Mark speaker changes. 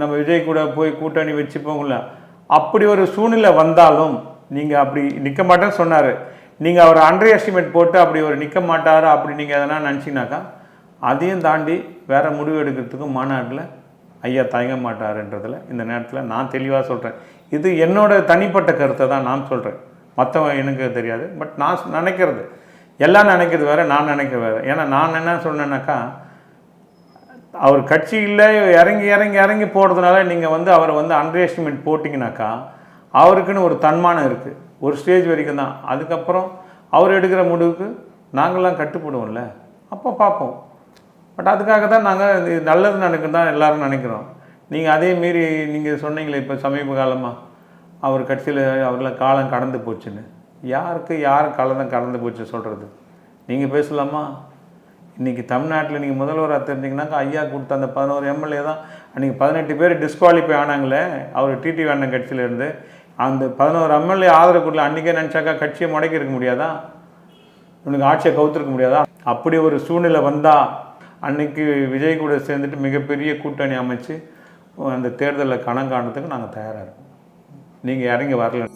Speaker 1: நம்ம விஜய் கூட போய் கூட்டணி வச்சுப்போங்கள அப்படி ஒரு சூழ்நிலை வந்தாலும் நீங்கள் அப்படி நிற்க மாட்டேன்னு சொன்னார். நீங்கள் அவர் அண்டர் எஸ்டிமேட் போட்டு அப்படி ஒரு நிற்க மாட்டார் அப்படி நீங்கள் எதனா நினச்சிங்கனாக்கா அதையும் தாண்டி வேறு முடிவு எடுக்கிறதுக்கு மாநாட்டில் ஐயா தயங்க மாட்டாருன்றதில் இந்த நேரத்தில் நான் தெளிவாக சொல்கிறேன் இது என்னோட தனிப்பட்ட கருத்தை தான் நான் சொல்கிறேன் மற்றவங்க எனக்கு தெரியாது பட் நான் நினைக்கிறது. எல்லாம் நினைக்கிறது வேறு நான் நினைக்கிறது வேற. ஏன்னா நான் என்ன சொன்னேன்னாக்கா அவர் கட்சியில் இறங்கி இறங்கி இறங்கி போகிறதுனால நீங்கள் வந்து அவரை வந்து அண்டர் எஸ்டிமேட் போட்டிங்கனாக்கா அவருக்குன்னு ஒரு தன்மானம் இருக்குது ஒரு ஸ்டேஜ் வரைக்கும் தான். அதுக்கப்புறம் அவர் எடுக்கிற முடிவுக்கு நாங்கள்லாம் கட்டுப்படுவோம்ல. அப்போ பார்ப்போம். பட் அதுக்காக தான் நாங்கள் இது நல்லது நடக்குன்னு தான் எல்லாரும் நினைக்கிறோம். நீங்கள் அதே மீறி நீங்கள் சொன்னீங்களே இப்போ சமீப காலமாக அவர் கட்சியில் அவரில் காலம் கடந்து போச்சுன்னு. யாருக்கு யார் காலம் கடந்து போச்சு சொல்கிறது நீங்கள் பேசலாமா? இன்றைக்கி தமிழ்நாட்டில் நீங்கள் முதல்வராக தெரிஞ்சிங்கனாக்கா ஐயா கொடுத்த அந்த பதினோரு எம்எல்ஏ தான். அன்றைக்கி பதினெட்டு பேர் டிஸ்குவாலிஃபை ஆனாங்களே அவர் டிடி அண்ணன் கட்சியிலேருந்து அந்த பதினோரு எம்எல்ஏ ஆதரவு கொடுக்கல. அன்றைக்கே நினச்சாக்கா கட்சியை முடக்கி இருக்க முடியாதா? இவனுக்கு ஆட்சியை கவுத்திருக்க முடியாதா? அப்படி ஒரு சூழ்நிலை வந்தால் அன்னைக்கு விஜய் கூட சேர்ந்துட்டு மிகப்பெரிய கூட்டணி அமைச்சு அந்த தேர்தலில் கணம் காணுறதுக்கு நாங்கள் தயாராக இருக்கோம். நீங்கள் இறங்கி வரல.